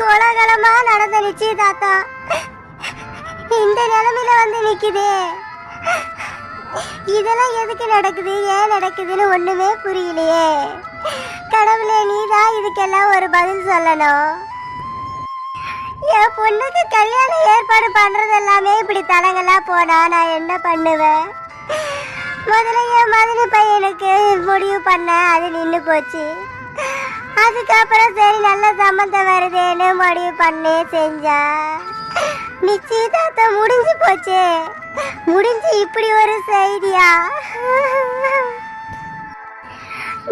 கோலாகலமா நடந்த நிச்சயதார்த்தம். இந்த நிலைமையில வந்து நிக்குதே. இதெல்லாம் எதுக்கு நடக்குது? ஏன் நடக்குதுன்னு ஒண்ணுமே புரியலையே. கடவுளே நீதான் இதுக்கெல்லாம் ஒரு பதில் சொல்லணும். என் பொண்ணுக்கு கல்யாணம் ஏற்பாடு பண்றது எல்லாமே இப்படி தடங்களா போனா நான் என்ன பண்ணுவேன்? முதல்ல என் மதுரை பையனுக்கு முடிவு பண்ண அது நின்று போச்சு. அதுக்கப்புறம் சரி நல்ல சம்மந்தம் வருதேன்னு முடிவு பண்ணி செஞ்சா? நிச்சயதார்த்தம் முடிஞ்சு போச்சு. முடிஞ்சு இப்படி ஒரு செய்தியா?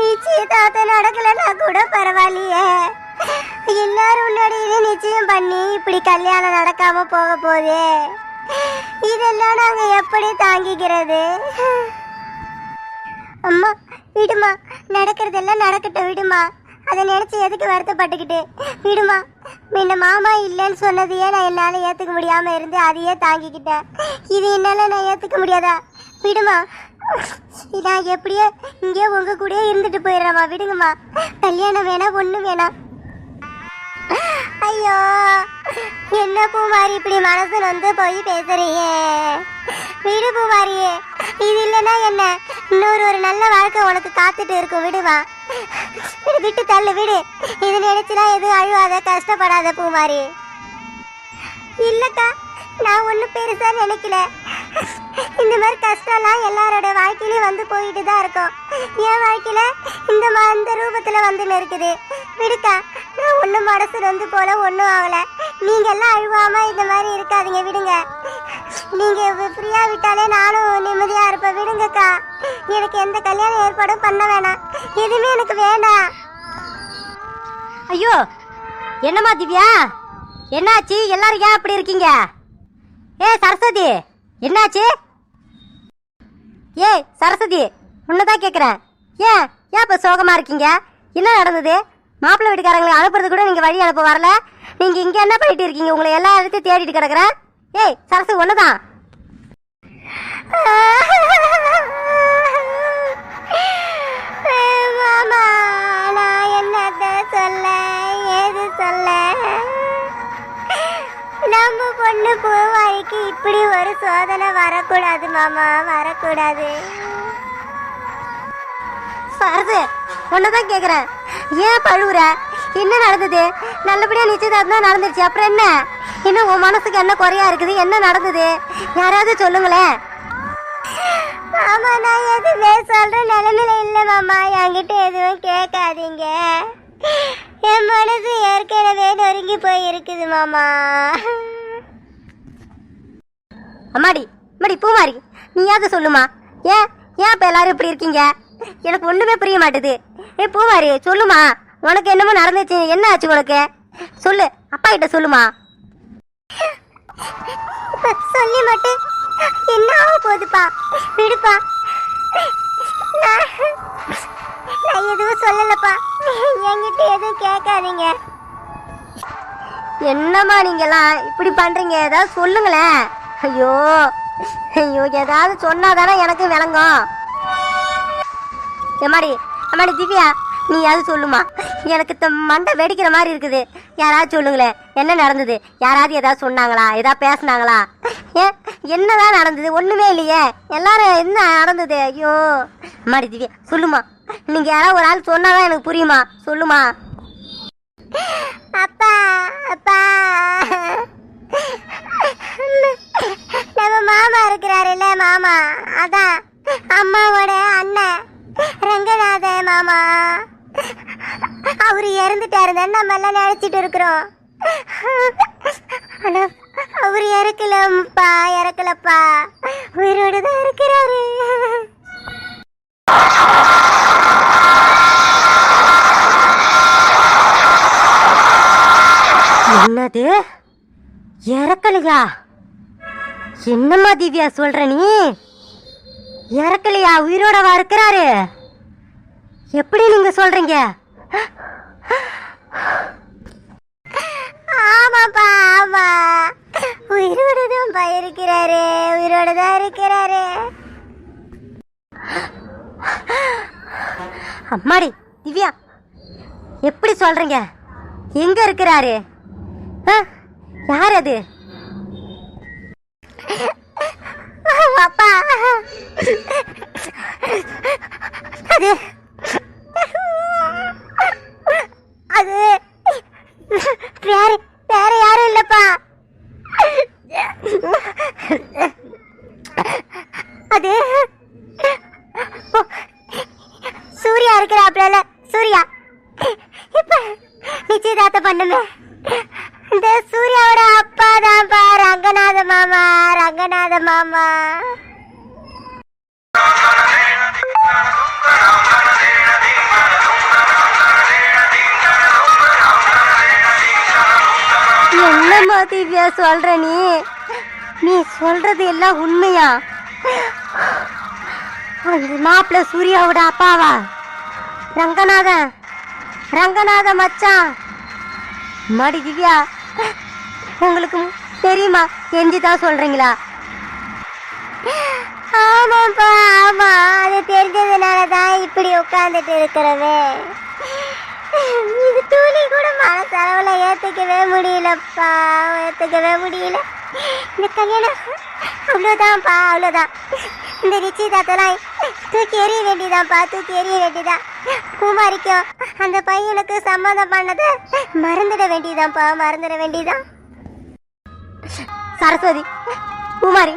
நிச்சயதார்த்தம் நடக்கலன்னா கூட பரவாயில்லையே. எல்லாரும் முன்னாடியே நிச்சயம் பண்ணி இப்படி கல்யாணம் நடக்காம போக போதே இதெல்லாம் நாங்க எப்படி தாங்கிக்கிறது? அம்மா விடுமா. நடக்கிறதெல்லாம் நடக்கட்டும் விடுமா. அதை நினைச்சு எதுக்கு வருத்தப்பட்டுக்கிட்டு? விடுமா முன்ன மாமா இல்லைன்னு சொன்னதையே நான் என்னால் ஏற்றுக்க முடியாமல் இருந்து அதையே தாங்கிக்கிட்டேன். இது என்னால் நான் ஏற்றுக்க முடியாதா? விடுமா நான் எப்படியோ இங்கே உங்க கூடயே இருந்துட்டு போயிடுறேம்மா. விடுங்கம்மா கல்யாணம் வேணாம் ஒன்றும் வேணாம் ஐயோ என்ன பூமாரி இப்படி மனசு வந்து போய் பேசுறீங்க? விடு பூமாரியே இது இல்லைன்னா என்ன? இன்னொரு ஒரு நல்ல வாழ்க்கை உனக்கு காத்துட்டு இருக்கும். விடுவா விடு விட்டு தள்ளு விடு. இது நினைச்சுனா எதுவும் அழுவாத கஷ்டப்படாத பூமாரி. இல்லக்கா நான் ஒன்றும் பெருசாக நினைக்கல. இந்த மாதிரி கஷ்டம்லாம் எல்லாரோட வாழ்க்கையிலையும் வந்து போயிட்டு தான் இருக்கும். என் வாழ்க்கையில இந்த மா இந்த ரூபத்துல வந்து இருக்குது விடுக்கா நான் ஒன்றும் மனசு வந்து போல ஒன்றும் ஆகலை. நீங்கள் எல்லாம் அழுவாம இந்த மாதிரி இருக்காதீங்க விடுங்க. நீங்கள் ஃப்ரீயாக விட்டாலே நானும் நிம்மதியாக இருப்பேன் விடுங்கக்கா. எனக்கு எந்த கல்யாணம் ஏற்பாடும் பண்ண வேணாம். எதுவுமே எனக்கு வேண்டாம். ஐயோ என்னம்மா திவ்யா? என்னாச்சு? எல்லாரும் ஏன் அப்படி இருக்கீங்க? ஏ சரஸ்வதி! என்னாச்சு? ஏய் சரஸ்வதி உன்னதான் கேட்குறேன் ஏன் ஏன் இப்போ சோகமாக இருக்கீங்க? என்ன நடந்தது? மாப்பிள்ளை வீட்டுக்காரங்களை அனுப்புறது கூட நீங்கள் வழி அனுப்ப வரல. நீங்கள் இங்கே என்ன பண்ணிட்டு இருக்கீங்க? உங்களை எல்லா இடத்தையும் தேடிட்டு கிடக்குறேன். ஏய் சரஸ்வதி ஒன்று தான் சோதனை வரக்கூடாது மாமா வரக்கூடாது. சரசு தான் கேட்குறேன் ஏன் பழுவுற? என்ன நடந்தது? நல்லபடியாக நிச்சயதார்த்தம் நடந்துருச்சு. அப்புறம் என்ன? இன்னும் உன் மனசுக்கு என்ன குறையா இருக்குது? என்ன நடந்தது? யாராவது சொல்லுங்களேன். மாமா நான் எதுவுமே சொல்ற நிலைமையில இல்ல மாமா. என்கிட்ட எதுவும் கேட்காதீங்க. என் மனசு ஏற்கனவே நொறுங்கி போய் இருக்குது மாமா. அம்மாடி அம்மாடி பூமாரி நீயாவது சொல்லுமா. ஏன் ஏன் இப்போ எல்லாரும் இப்படி இருக்கீங்க? எனக்கு ஒன்றுமே புரிய மாட்டுது. ஏ பூமாரி சொல்லுமா. உனக்கு என்னமோ நடந்துச்சு. என்ன ஆச்சு உனக்கு? சொல்லு அப்பா கிட்ட சொல்லுமா. சொல்லி மட்டும் என்ன ஆக போகுதுப்பா? விடுப்பா. நான் எதுவும் சொல்லலப்பா. என்கிட்ட எதுவும் கேட்காதீங்க. என்னம்மா நீங்கெல்லாம் இப்படி பண்றீங்க? ஏதாவது சொல்லுங்களேன். ஐயோ ஐயோ ஏதாவது சொன்னாதானே எனக்கு விளங்கும். எம்மாடி அம்மாடி திவ்யா நீ யாவது சொல்லுமா. எனக்கு த- மண்டை வெடிக்கிற மாதிரி இருக்குது. யாராவது சொல்லுங்களேன் என்ன நடந்தது? யாராவது ஏதாவது சொன்னாங்களா? ஏதாவது பேசுனாங்களா? ஏன் என்னதான் நடந்தது? ஒண்ணுமே இல்லையே. எல்லாரும் என்ன நடந்தது? ஐயோ. அம்மாடி திவ்யா சொல்லுமா. நீங்க யாராவது ஒரு ஆள் சொன்னாதான் எனக்கு புரியுமா? சொல்லுமா அப்பா அப்பா நம்ம மாமா மாமா? அதான் அம்மாவோட அண்ணன். ரங்கநாத மாமா. அவரு இறந்துட்டாரு நம்ம எல்லாம் நினைச்சிட்டு இருக்கிறோம். ஆனா அவர் இறக்கலப்பா இறக்கலப்பா. உயிரோடு தான் இருக்கிறாரு. என்னது? இறக்கலையா? என்னம்மா திவ்யா சொல்ற நீ? இறக்கலையா? உயிரோடவா இருக்கிறாரு? எப்படி நீங்க சொல்றீங்க? ஆமாப்பா ஆமா. உயிரோட தான் இருக்கிறாரு. உயிரோட தான் இருக்கிறாரு. அம்மாடி திவ்யா எப்படி சொல்றீங்க? எங்க இருக்கிறாரு? ஆ, யார் அது? பாப்பா. அது அது வேற வேற யாரும் இல்லப்பா. அது சூர்யா இருக்கிறாப்ல சூர்யா. இப்ப நிச்சயதார்த்தம் பண்ணுமே இந்த சூர்யாவோட அப்பா தான்ப்பா ரங்கநாத மாமா ரங்கநாத மாமா. என்னம்மா திவ்யா சொல்ற நீ? நீ சொல்றது எல்லாம் உண்மையா? மாப்பிள்ள சூர்யாவோட அப்பாவா? ரங்கநாதன் ரங்கநாத மச்சான். மாடி திவ்யா. உங்களுக்கு தெரியுமா கெஞ்சி தான் சொல்றீங்களா? ஆமாப்பா ஆமா. அது தெரிஞ்சதுனால தான் இப்படி உட்கார்ந்துட்டு இருக்கிறவே இது துளி கூட செலவில் ஏற்றுக்கவே முடியலப்பா. ஏற்றுக்கவே முடியல. இந்த கல்யாணம் அவ்வளோதான்ப்பா அவ்வளோதான் இந்த நிச்சயதார்த்தம்லாம் தூக்கி எறிய வேண்டியதான்ப்பா தூக்கி எறிய வேண்டியதான் குமாரிக்கும் அந்த பையனுக்கு சம்மந்தம் பண்ணதை மறந்துட வேண்டியதான்ப்பா மறந்துட வேண்டியதான் சரஸ்வதி குமாரி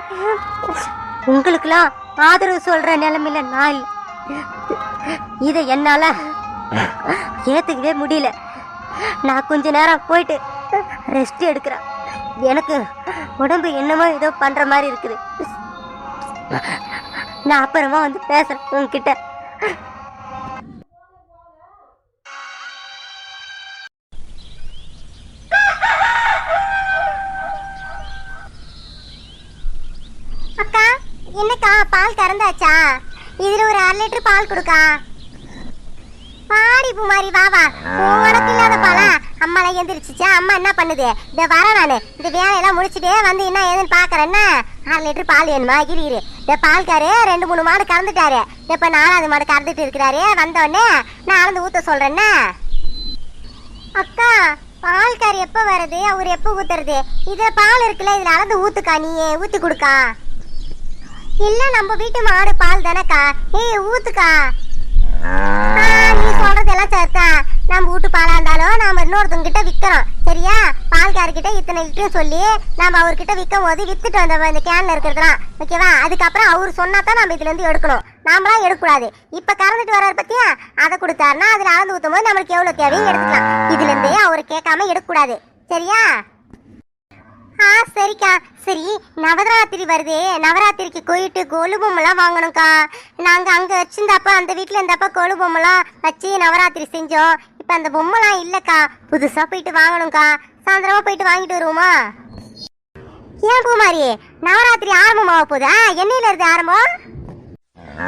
உங்களுக்கெல்லாம் ஆதரவு சொல்ற நிலைமையில நான் இதை என்னால ஏத்துக்கவே முடியல. நான் கொஞ்ச நேரம் போயிட்டு ரெஸ்ட் எடுக்கிறேன். எனக்கு உடம்பு என்னமோ ஏதோ பண்ற மாதிரி இருக்குது. நான் அப்புறமா வந்து பேசுறேன் உங்ககிட்ட என்னக்கா பால் கறந்தாச்சா இதுல ஒரு அரை லிட்டர் பால் கொடுக்கா. பாடி பூமாரி வா வா. உனக்கு இல்லாத பாலா? அம்மால எந்திரிச்சிச்சா? அம்மா என்ன பண்ணுது? இந்த வர நானு. இந்த வேலையெல்லாம் முடிச்சுட்டு வந்து என்ன ஏதுன்னு பாக்குறேன்னா அரை லிட்டர் பால் வேணுமா? இரு இரு. இந்த பால்காரு ரெண்டு மூணு மாடு கறந்துட்டாரு. இப்ப நாலாவது மாடு கறந்துட்டு இருக்கிறாரு. வந்தோடனே நான் அளந்து ஊத்த சொல்றேன்னா அக்கா பால்கார் எப்ப வருது? அவர் எப்ப ஊத்துறது? இதுல பால் இருக்குல்ல இதுல அளந்து ஊத்துக்கா நீ ஊத்தி கொடுக்கா. இல்ல நம்ம வீட்டு மாடு பால் தானக்கா? ஏய் ஊத்துக்கா. ஆ, நீ சொல்றதெல்லாம் சரிதான் நம்ம வீட்டு பாலா இருந்தாலும் நாம இன்னொருத்தவங்க கிட்ட விக்கிறோம். சரியா? பால்காரர்கிட்ட இத்தனை லிட்டர் சொல்லி நம்ம அவர்கிட்ட விற்கும் போது வித்துட்டு வந்த இந்த கேன்ல இருக்கிறதுலாம் ஓகேவா அதுக்கப்புறம் அவர் சொன்னா தான் நம்ம இதுல இருந்து எடுக்கணும். நாமளா எடுக்கக்கூடாது. இப்ப கறந்துட்டு வர்றாரு பத்தியா? அதை கொடுத்தாருன்னா அதுல அளந்து ஊத்தும் போது நம்மளுக்கு எவ்வளவு தேவையும் எடுத்துக்கலாம். இதுல இருந்து அவர் கேட்காம எடுக்கக்கூடாது. சரியா? ஆ சரிக்கா. சரி நவராத்திரி வருது. நவராத்திரிக்கு போயிட்டு கொலு பொம்மைலாம் வாங்கணும்க்கா. நாங்கள் அங்க வச்சிருந்தப்ப அந்த வீட்டில் இருந்தப்ப கொலு பொம்மைலாம் வச்சு நவராத்திரி செஞ்சோம். இப்போ அந்த பொம்மைலாம் இல்லைக்கா. புதுசா போயிட்டு வாங்கணும்க்கா. சாயந்தரமாக போயிட்டு வாங்கிட்டு வருவோமா? ஏன் பூமாரி? நவராத்திரி ஆரம்பமாக போகுதா? என்னையில இருந்து ஆரம்பம்?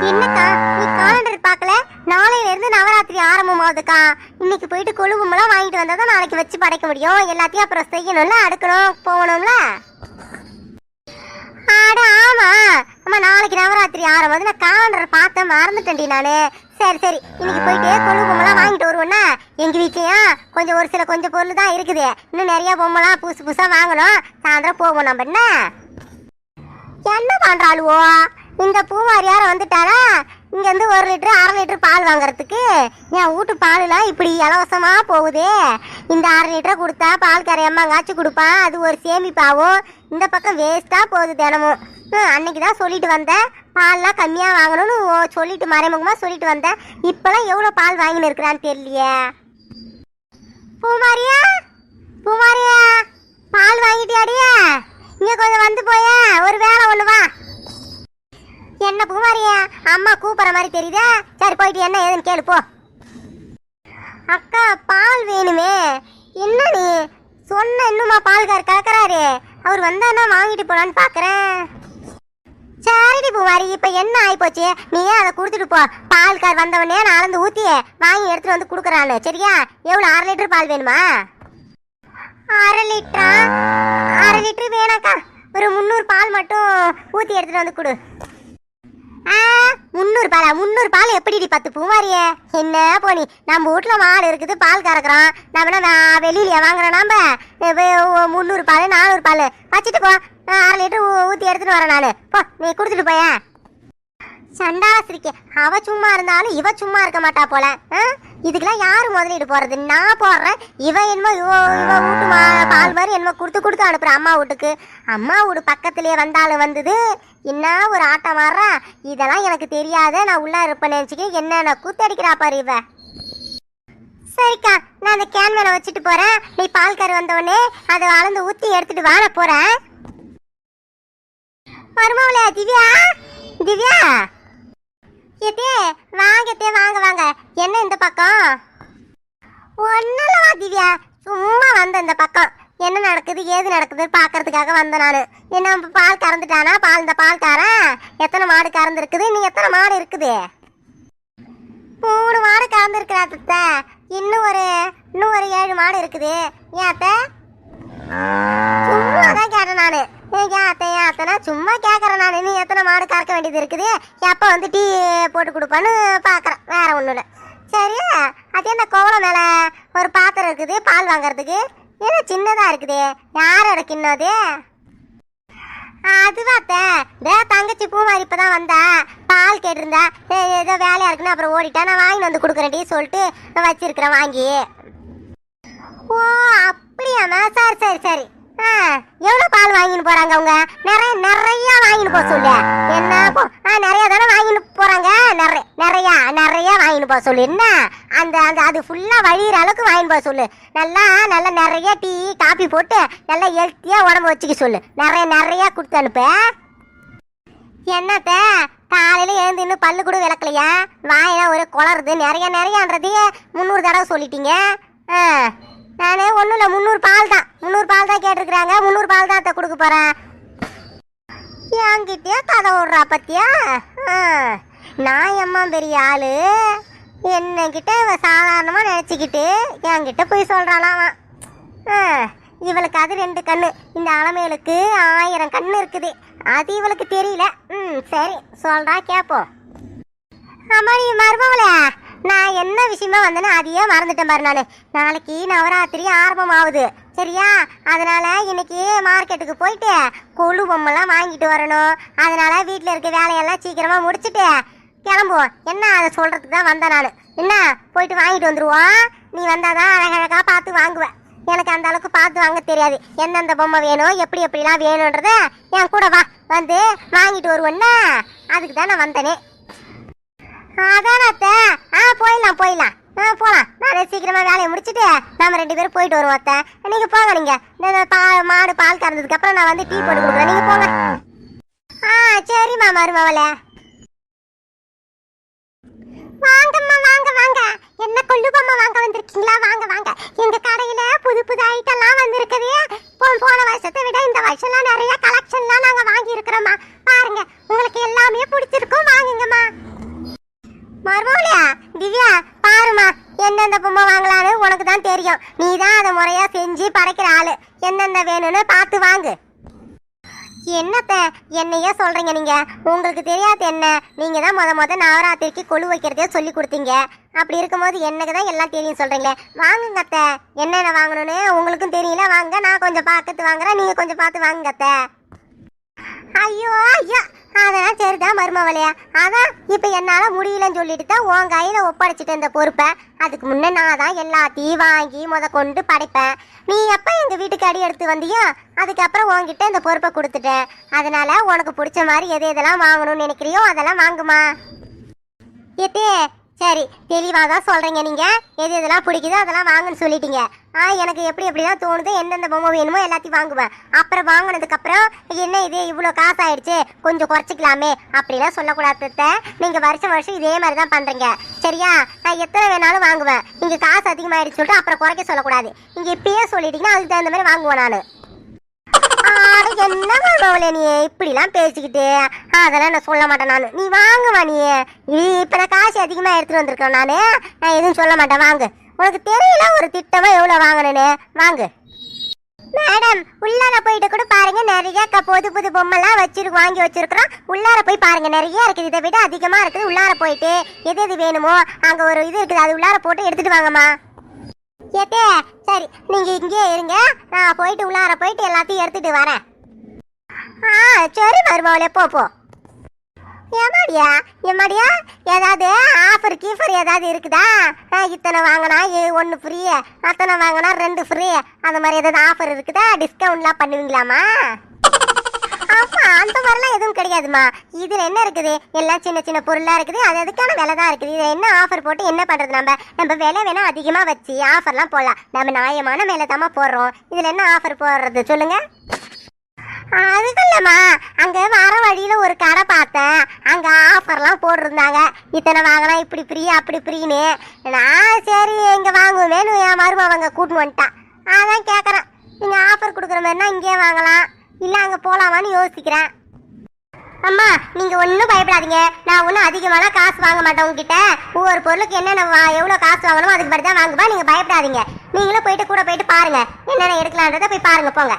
என்னக்கா நீ காலண்டர் பார்க்கல? நாளையில இருந்து நவராத்திரி ஆரம்பமாகுதுக்கா. இன்னைக்கு போயிட்டு கொழு வாங்கிட்டு வந்தா தான் நாளைக்கு வச்சு படைக்க முடியும். எல்லாத்தையும் அப்புறம் செய்யணும்ல அடுக்கணும் போகணும்ல? அட ஆமா. அம்மா நாளைக்கு நவராத்திரி ஆரம்பம். நான் காலண்டர் பார்த்தேன் மறந்துட்டேன்டி நானு. சரி சரி. இன்னைக்கு போயிட்டு கொழு பொம்மைலாம் வாங்கிட்டு வருவோம்னா எங்கள் வீட்லேயும் கொஞ்சம் ஒரு சில கொஞ்சம் பொருள் தான் இருக்குது. இன்னும் நிறைய பொம்மைலாம் புதுசு புதுசாக வாங்கணும். சாயந்தரம் போவோம் நம்ம என்ன? என்ன பண்றாளுவோ? இந்த பூவாரியார் வந்துட்டாரா? இங்கேருந்து ஒரு லிட்டர் அரை லிட்டர் பால் வாங்குறதுக்கு. என் வீட்டு பாலுலாம் இப்படி இலவசமாக போகுதே. இந்த அரை லிட்டரை கொடுத்தா பால் கரையம்மாங்காச்சும் கொடுப்பான் அது ஒரு சேமிப்பாகும் இந்த பக்கம் வேஸ்ட்டாக போகுது தினமும். அன்னைக்கு தான் சொல்லிட்டு வந்தேன். பால்லாம் கம்மியாக வாங்கணும்னு ஓ- சொல்லிட்டு மறைமுகமாக சொல்லிட்டு வந்தேன். இப்போலாம் எவ்வளோ பால் வாங்கின்னு இருக்கிறான்னு தெரியலையே. பூமாரியா? பூமாரியா? பால் வாங்கிட்டியாடியா? இங்கே கொஞ்சம் வந்து போய ஒரு வேலை ஒன்று வா. என்ன பூமாரியா? அம்மா கூப்பிட்ற மாதிரி தெரியுதா? சரி போயிட்டு என்ன ஏதுன்னு கேளு போ. அக்கா பால் வேணுமே. என்ன நீ? சொன்ன இன்னுமா பால்கார் கலக்கறாரு. அவர் வந்தானா வாங்கிட்டு போலான்னு பாக்குறேன். சரிடி பூமாரி இப்ப என்ன ஆயிப்போச்சு? நீ அதை கொடுத்துட்டு போ. பால்கார் வந்தவனே நான் அளந்து ஊத்தி வாங்கி எடுத்துட்டு வந்து கொடுக்குறான்னு. சரியா? எவ்வளவு அரை லிட்டர் பால் வேணுமா? அரை லிட்டரா? அரை லிட்டர் வேணாக்கா. ஒரு முந்நூறு பால் மட்டும் ஊற்றி எடுத்துட்டு வந்து கொடு. முந்நூறு பாலா முந்நூறு பால் எப்படிடி பத்து பூமாரியே என்ன போனி நம்ம வீட்ல மாடு இருக்குது பால் கறக்குறோம் நம்ம நான் வெளியிலே வாங்குறோம் நம்ம முந்நூறு பால் நானூறு பால். வச்சுட்டு போ. அரை லிட்டர் ஊற்றி எடுத்துகிட்டு வரேன் நான். போ நீ கொடுத்துட்டு போயேன் சண்டாசிரிக்க. அவ சும்மா இருந்தாலும் இவ சும்மா இருக்க மாட்டா போல. ஆ? இதுக்கெல்லாம் யாரு முதலீடு போறது? நான் போடுறேன். இவன் என்னமோ இவ இவ வீட்டு மா- பால் மாதிரி என்னமோ கொடுத்து கொடுத்து அனுப்புறேன் அம்மா வீட்டுக்கு. அம்மா வீடு பக்கத்துலயே வந்தாலும் வந்தது. என்ன ஒரு ஆட்டம் மாறுறா இதெல்லாம் எனக்கு தெரியாத. நான் உள்ள இருப்பேன் நினைச்சுக்க என்ன கூத்தடிக்கிறா பாரு இவ. சரிக்கா நான் அந்த கேன் மேல வச்சுட்டு போறேன். நீ பால் கரு வந்த அதை அளந்து ஊத்தி எடுத்துட்டு வாழ போறேன். மருமவளே திவ்யா? திவ்யா? எத்தே வாங்க எத்தே வாங்க வாங்க. என்ன இந்த பக்கம்? ஒன்னும் திவ்யா சும்மா வந்த இந்த பக்கம். என்ன நடக்குது ஏது நடக்குது பார்க்கறதுக்காக வந்த நான். என்ன பால் கறந்துட்டானா? பால் இந்த பால் காரன் எத்தனை மாடு கறந்துருக்குது? நீ எத்தனை மாடு இருக்குது? மூணு மாடு கறந்துருக்குறா அத்தை. இன்னும் ஒரு இன்னும் ஒரு ஏழு மாடு இருக்குது. ஏன் அத்தை? சும்மா தான் கேட்டேன் நான். ஏன் அத்தை அத்தைனா சும்மா கேட்கறேன் நான். நீ எத்தனை மாடு கறக்க வேண்டியது இருக்குது? எப்போ வந்து டீ போட்டு கொடுப்பான்னு பார்க்குறேன் வேற ஒன்றும் இல்லை. சரியா அது அந்த கோவலம் மேலே ஒரு பாத்திரம் இருக்குது பால் வாங்குறதுக்கு? ஏன்னா சின்னதாக இருக்குது. யாரோட கிண்ணம் அது? அதுவா அத்தை. இதோ தங்கச்சி பூமாரி இப்பதான் வந்தா. பால் கேட்டிருந்தா. ஏதோ வேலையாக இருக்குன்னு அப்புறம் ஓடிட்டா. நான் வாங்கி வந்து கொடுக்குறேன்டி சொல்லிட்டு வச்சிருக்கிறேன் வாங்கி. ஓ அப்படியாமா சரி சரி சரி. ஆ எவ்வளோ பால் வாங்கின்னு போறாங்க அவங்க? நிறைய நிறைய வாங்கிட்டு போக சொல்லு. என்ன போ நிறைய தானே வாங்கிட்டு போறாங்க? நிறைய நிறைய நிறைய வாங்கிட்டு போக சொல்லு. என்ன? அந்த அந்த அது ஃபுல்லா வழியிற அளவுக்கு வாங்கின்னு போக சொல்லு. நல்லா நல்லா நிறைய டீ காபி போட்டு நல்லா ஹெல்த்தியா உடம்பு வச்சுக்க சொல்லு. நிறைய நிறைய கொடுத்து அனுப்பு. என்னத்த? காலையில எழுந்து இன்னும் பல்லு கூட விளக்கலையா? வாயெல்லாம் ஒரே குளருது நிறைய நிறையன்றதையே முந்நூறு தடவை சொல்லிட்டீங்க. ஆ. நானே ஒன்றும் இல்லை முந்நூறு பால் தான். முந்நூறு பால் தான் கேட்டிருக்கிறாங்க. முந்நூறு பால் தான் அத்தை கொடுக்க போகிறேன் என்கிட்டயே கதை விடுறா பத்தியா? ஆ, நான் எம்மா பெரிய ஆள். என்னகிட்ட இவன் சாதாரணமாக நினச்சிக்கிட்டு என்கிட்ட போய் சொல்கிறாளாம் அவன். ஆ, இவளுக்கு அது ரெண்டு கண்ணு. இந்த அலமேலுக்கு ஆயிரம் கண்ணு இருக்குது. அது இவளுக்கு தெரியல. ம் சரி சொல்கிறா கேட்போம் அம்மா நீ மருமவளே நான் என்ன விஷயமா வந்தேன்னு அதையே மறந்துட்டேன் பாரு நான். நாளைக்கு நவராத்திரி ஆரம்பம் ஆகுது சரியா? அதனால இன்னைக்கு மார்க்கெட்டுக்கு போயிட்டு கொழு பொம்மைலாம் வாங்கிட்டு வரணும். அதனால வீட்டில் இருக்க வேலையெல்லாம் சீக்கிரமா முடிச்சுட்டு கிளம்புவோம். என்ன அதை சொல்றதுக்கு தான் வந்தேன் நான். என்ன? போயிட்டு வாங்கிட்டு வந்துருவோம். நீ வந்தாதான் அழகழகா பார்த்து வாங்குவேன் எனக்கு அந்த அளவுக்கு பார்த்து வாங்க தெரியாது. எந்தெந்த பொம்மை வேணும் எப்படி எப்படிலாம் வேணுன்றத என் கூட வா. வந்து வாங்கிட்டு வருவோன்னா அதுக்கு தான் நான் வந்தேனே. அதான் ஆ போயிடலாம் போயிடலாம். ஆ போகலாம் நான் சீக்கிரமா வேலையை முடிச்சிட்டு நம்ம ரெண்டு பேரும் போயிட்டு வருவோம் அத்தை. நீங்க போங்க நீங்க. இந்த பா மாடு பால் கறந்ததுக்கு அப்புறம் நான் வந்து டீ போட்டு கொடுக்குறேன். நீங்க போங்க. ஆ சரிம்மா மருமவளே. வாங்கம்மா வாங்க வாங்க. என்ன கொள்ளுபம்மா வாங்க வந்திருக்கீங்களா? வாங்க வாங்க. எங்க கடையில புது புது ஐட்டம்லாம் வந்திருக்குது. போன வருஷத்தை விட இந்த வருஷம்லாம் நிறைய கலெக்ஷன்லாம் நாங்க வாங்கி இருக்கிறோம்மா பாருங்க உங்களுக்கு எல்லாமே பிடிச்சிருக்கும். வாங்குங்கம்மா. மருமகளா திவ்யா பாருமா எந்தெந்த பொம்மை வாங்கலான்னு உனக்கு தான் தெரியும். நீ தான் அதை முறையா செஞ்சு படைக்கிற ஆளு. எந்தெந்த வேணும்னு பார்த்து வாங்கு. என்னத்த என்னையே சொல்றீங்க நீங்க? உங்களுக்கு தெரியாது என்ன? நீங்க தான் முத முத நவராத்திரிக்கு கொழு வைக்கிறதே சொல்லி கொடுத்தீங்க. அப்படி இருக்கும்போது எனக்கு தான் எல்லாம் தெரியும் சொல்றீங்களே? வாங்குங்க அத்த. என்னென்ன வாங்கணும்னு உங்களுக்கும் தெரியல. வாங்க நான் கொஞ்சம் பார்த்துட்டு வாங்குறேன். நீங்க கொஞ்சம் பார்த்து வாங்குங்க அத்த. ஐயோ ஐயா. அதெல்லாம் சரிதான் மருமவளையா? அதான் இப்போ என்னால் முடியலன்னு சொல்லிட்டு தான் உன் கையில் ஒப்படைச்சிட்டு இந்த பொறுப்பை. அதுக்கு முன்னே நான் தான் எல்லாத்தையும் வாங்கி முத கொண்டு படைப்பேன். நீ எப்போ எங்கள் வீட்டுக்கு அடி எடுத்து வந்தியோ அதுக்கப்புறம் உன்கிட்ட இந்த பொறுப்பை கொடுத்துட்டேன் அதனால உனக்கு பிடிச்ச மாதிரி எது எதெல்லாம் வாங்கணும்னு நினைக்கிறியோ அதெல்லாம் வாங்குமா. எத்தே சரி தெளிவாக தான் சொல்கிறீங்க நீங்கள் எது எதெல்லாம் பிடிக்குதோ அதெல்லாம் வாங்கன்னு சொல்லிட்டீங்க. ஆ எனக்கு எப்படி எப்படிலாம் தோணுது எந்தெந்த பொம்மை வேணுமோ எல்லாத்தையும் வாங்குவேன். அப்புறம் வாங்கினதுக்கப்புறம் என்ன இது இவ்வளோ காசு ஆயிடுச்சு கொஞ்சம் குறைச்சிக்கலாமே அப்படிலாம் சொல்லக்கூடாது நீங்கள் வருஷம் வருஷம் இதே மாதிரி தான் பண்ணுறீங்க சரியா? நான் எத்தனை வேணாலும் வாங்குவேன். இங்கே காசு அதிகமாகிடுச்சு சொல்லிட்டு அப்புறம் குறைக்க சொல்லக்கூடாது. நீங்கள் இப்பயே சொல்லிட்டீங்கன்னா அதுக்கு தகுந்த மாதிரி வாங்குவேன் நான். ஆட என்ன நீ இப்படிலாம் பேசிக்கிட்டு. அதெல்லாம் நான் சொல்ல மாட்டேன் நான். நீ வாங்குவா நீ. இப்போ நான் காசு அதிகமாக எடுத்துட்டு வந்திருக்கேன் நான். நான் எதுவும் சொல்ல மாட்டேன். வாங்கு. உனக்கு தெரியல ஒரு திட்டமாக எவ்வளோ வாங்கினேன்னு. வாங்கு. மேடம் உள்ளார போயிட்டு கூட பாருங்க. நிறைய க- புது புது பொம்மைலாம் வச்சிருக்கு வாங்கி வச்சிருக்கிறோம். உள்ளார போய் பாருங்க. நிறைய இருக்குது. இதை விட அதிகமாக இருக்குது. உள்ளார போயிட்டு எது எது வேணுமோ அங்கே ஒரு இது இருக்குது. அது உள்ளார போட்டு எடுத்துட்டு வாங்கம்மா. ஏத்தே சரி நீங்க இங்கே இருங்க. நான் போயிட்டு உள்ளார போயிட்டு எல்லாத்தையும் எடுத்துட்டு வரேன். ஆ சரி மருமவளே போ போ. ஏமாடியா? ஏமாடியா? ஏதாவது ஆஃபர் கீஃபர் ஏதாவது இருக்குதா? ஆ, இத்தனை வாங்கினா ஒன்று ஃப்ரீ அத்தனை வாங்கினா ரெண்டு ஃப்ரீ அந்த மாதிரி ஏதாவது ஆஃபர் இருக்குதா? டிஸ்கவுண்ட்லாம் பண்ணுவீங்களாமா ஆமா அந்த மாதிரிலாம் எதுவும் கிடையாதுமா. இதுல என்ன இருக்குது? எல்லாம் சின்ன சின்ன பொருளா இருக்குது. அது அதுக்கான விலை தான் இருக்குது. இதுல என்ன ஆஃபர் போட்டு என்ன பண்றது நம்ம? நம்ம விலை வேணா அதிகமா வச்சு ஆஃபர்லாம் போடலாம். நம்ம நியாயமான விலை தாம்மா போடுறோம். இதுல என்ன ஆஃபர் போடுறது? சொல்லுங்க. அதுக்கு இல்லம்மா. அங்க வர வழியில ஒரு கடை பார்த்தேன். அங்க ஆஃபர்லாம் போட்டிருந்தாங்க. இத்தனை வாங்கினா இப்படி ஃப்ரீ அப்படி ஃப்ரீன்னு நான் சரி இங்க வாங்குவேன்னு என் மருமவங்க கூட்டின்னு வந்துட்டான். அதான் கேட்குறேன் நீங்க ஆஃபர் கொடுக்குற மாதிரினா இங்கேயே வாங்கலாம். இல்லை அங்கே போகலாமான்னு யோசிக்கிறேன். அம்மா நீங்கள் ஒன்றும் பயப்படாதீங்க. நான் ஒன்றும் அதிகமான காசு வாங்க மாட்டேன் உங்ககிட்ட. ஒவ்வொரு பொருளுக்கு என்னென்ன வா எவ்வளோ காசு வாங்கணுமோ அதுக்கு படி தான் வாங்குப்பா நீங்கள் பயப்படாதீங்க. நீங்களும் போயிட்டு கூட போயிட்டு பாருங்கள் என்னென்ன எடுக்கலான்றதை போய் பாருங்கள் போங்க.